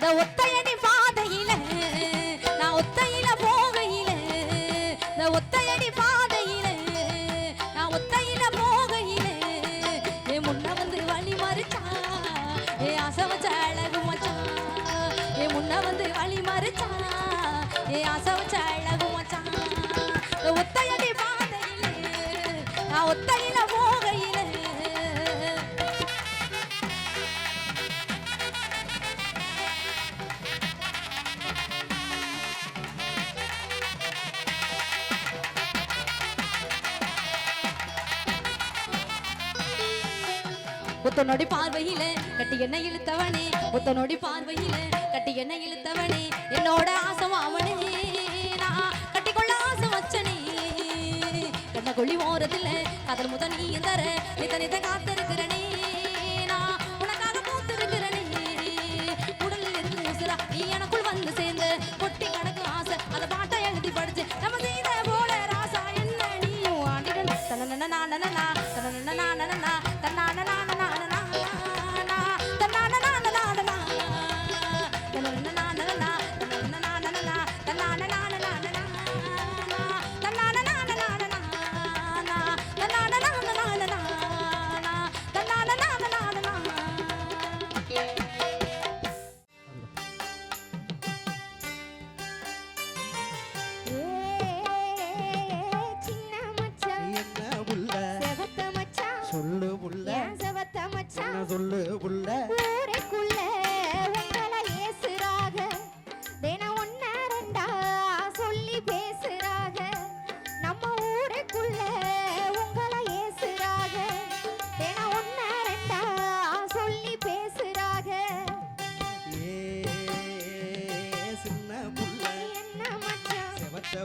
இந்த ஒத்தையடி பாதையில நான் ஒத்தையில போகையில இந்த ஒத்தையடி பாதையில நான் ஒத்தையில போகையில என் முன்ன வந்து வழி மறுச்சா என் ஆசை வச்ச அழகு மச்சான் என் முன்ன வந்து வழி மறுச்சா என் ஆசை வச்ச அழகு மச்சான் ஒத்தையடி பாதையில நான் ஒத்தையில போ ஒத்தனோடி பார்வையில கட்டி என்ன இழுத்தவனே ஒத்தனோடி பார்வையில கட்டி என்ன இழுத்தவனே. என்னோட ஆசம் அவனே நான் கட்டிக்கொள்ள ஆசை வச்சனே. கண்ண கொள்ளி ஓரத்தில் கடல் முத நீ தர நித்த நித்த காத்திருக்க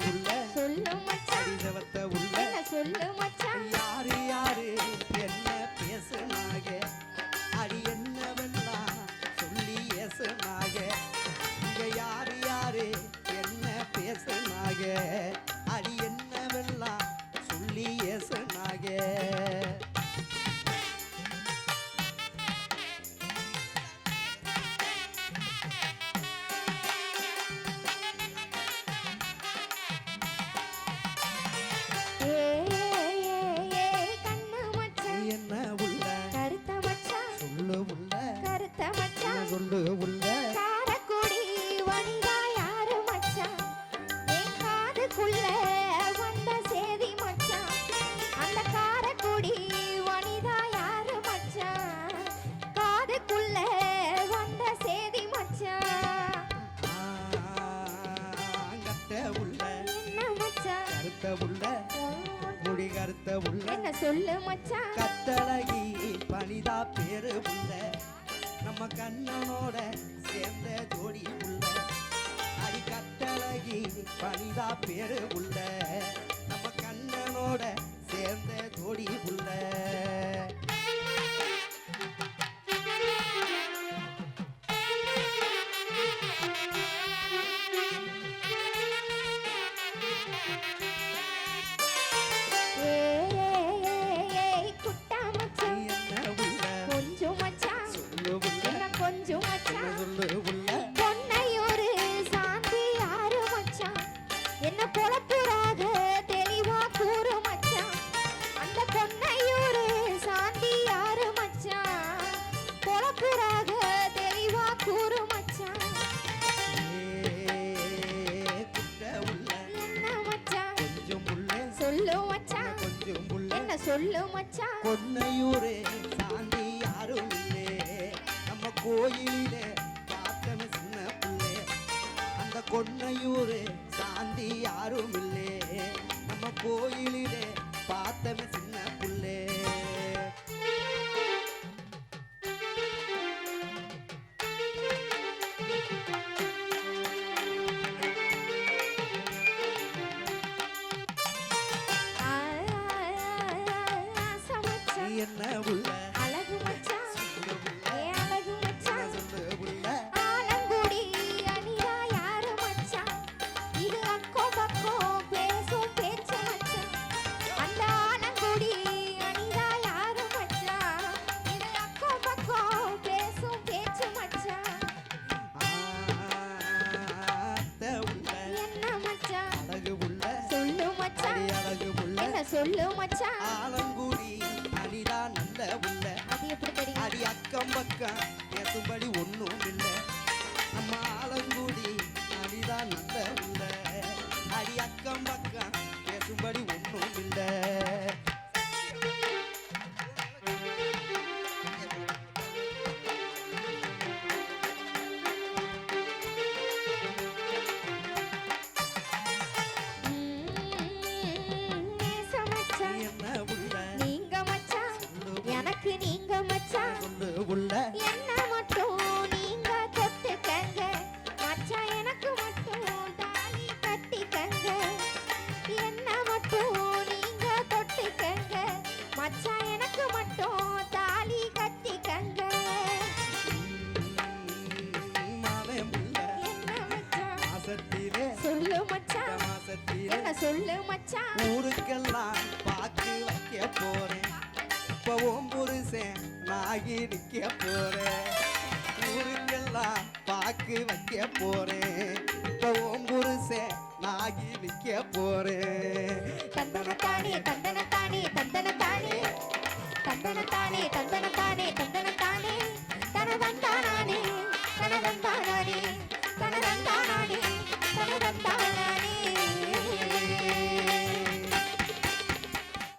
உள்ள. சொல்லு மச்சான். அடிதவத்த உள்ள. சொல்லு மச்சான்? யாரு யாரு? உள்ள என்ன சொல்லு மச்சான் கட்டழகி பனிதா பேரு உள்ள நம்ம கண்ணனோட சேர்ந்த ஜோடி உள்ள அடி கட்டழகி பனிதா பேரு உள்ள நம்ம கண்ணனோட சேர்ந்த ஜோடி உள்ள சொல்லு மச்சான் கொஞ்சம் உள்ள என்ன சொல்லு மச்சான் பொன்னையூரே சாந்தி யாரும் இல்லே நம்ம கோயிலே பார்த்தன சின்ன பிள்ளை அந்த கொன்னையூரே சாந்தி யாரும் இல்லே நம்ம கோயிலே பார்த்தன சின்ன பிள்ளை என்ன உள்ள? அழகு மச்சான். ஏ அழகு மச்சான். சொல்லு உள்ள? ஆலங்குடி அணியா யாரு மச்சான்? இது அக்கோ பக்கோ பேசும் பேச்சு மச்சான். அந்த ஆலங்குடி அணியா யாரு மச்சான்? இது அக்கோ பக்கோ பேசும் பேச்சு மச்சான். ஆத்த உள்ள. என்ன மச்சான்? அழகு உள்ள. சொல்லு மச்சான். அடி அழகு உள்ள. என்ன சொல்லு மச்சான்? இருக்கா பக்கம் பேசும்படி ஒண்ணும் இல்ல. என்ன சொல்லு மச்சான். ஊருக்கெல்லாம் பாக்கு வைக்க போறேன். இப்போ உன் புருஷன் நாகி நிக்க போறேன். ஊருக்கெல்லாம் பாக்கு வைக்க போறேன். இப்போ உன் புருஷன் நாகி நிக்க போறேன். தந்தன தானே தந்தன